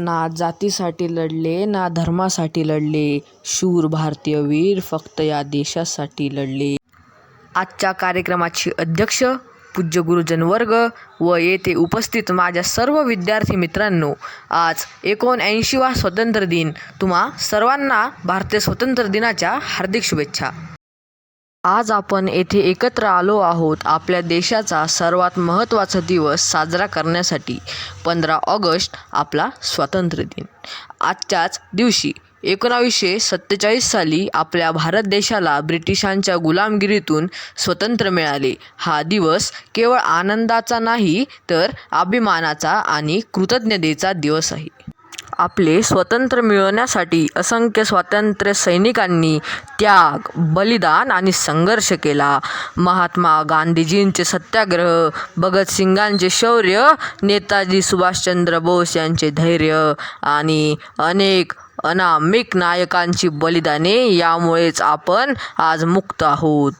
ना जातीसाठी लढले ना धर्मासाठी लढले. शूर भारतीय वीर फक्त या देशासाठी लढले. आजच्या कार्यक्रमाचे अध्यक्ष पूज्य गुरुजन वर्ग व येथे उपस्थित माझ्या सर्व विद्यार्थी मित्रांनो आज एकोणऐंशीवा स्वातंत्र्य दिन. तुम्हा सर्वांना भारतीय स्वातंत्र्य दिनाच्या हार्दिक शुभेच्छा. आज आपण येथे एकत्र आलो आहोत आपल्या देशाचा सर्वात महत्त्वाचा दिवस साजरा करण्यासाठी. पंधरा ऑगस्ट आपला स्वातंत्र्य दिन. आजच्याच दिवशी एकोणावीसशे सत्तेचाळीस साली आपल्या भारत देशाला ब्रिटिशांच्या गुलामगिरीतून स्वतंत्र मिळाले. हा दिवस केवळ आनंदाचा नाही तर अभिमानाचा आणि कृतज्ञतेचा दिवस आहे. आपले स्वातंत्र्य मिळवण्यासाठी असंख्य स्वातंत्र्य सैनिकांनी त्याग बलिदान आणि संघर्ष केला. महात्मा गांधीजींचे सत्याग्रह भगतसिंगांचे शौर्य नेताजी सुभाषचंद्र बोस यांचे धैर्य आणि अनेक अनामिक नायकांची बलिदाने यामुळेच आपण आज मुक्त आहोत.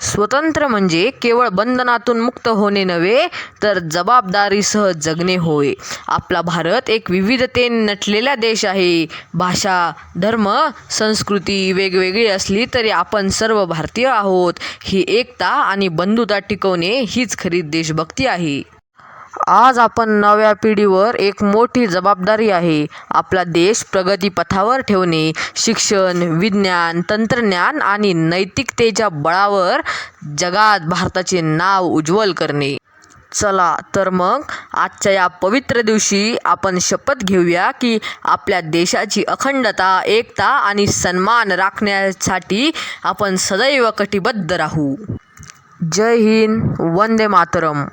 स्वतंत्र म्हणजे केवळ बंधनातून मुक्त होणे नव्हे तर जबाबदारीसह जगणे होय. आपला भारत एक विविधतेने नटलेला देश आहे. भाषा धर्म संस्कृती वेगवेगळी असली तरी आपण सर्व भारतीय आहोत. ही एकता आणि बंधुता टिकवणे हीच खरी देशभक्ती आहे. आज आपण नव्या पिढीवर एक मोठी जबाबदारी आहे. आपला देश प्रगतीपथावर ठेवणे. शिक्षण विज्ञान तंत्रज्ञान आणि नैतिकतेच्या बळावर जगात भारताचे नाव उज्ज्वल करणे. चला तर मग आजच्या या पवित्र दिवशी आपण शपथ घेऊया की आपल्या देशाची अखंडता एकता आणि सन्मान राखण्यासाठी आपण सदैव कटिबद्ध राहू. जय हिंद वंदे मातरम.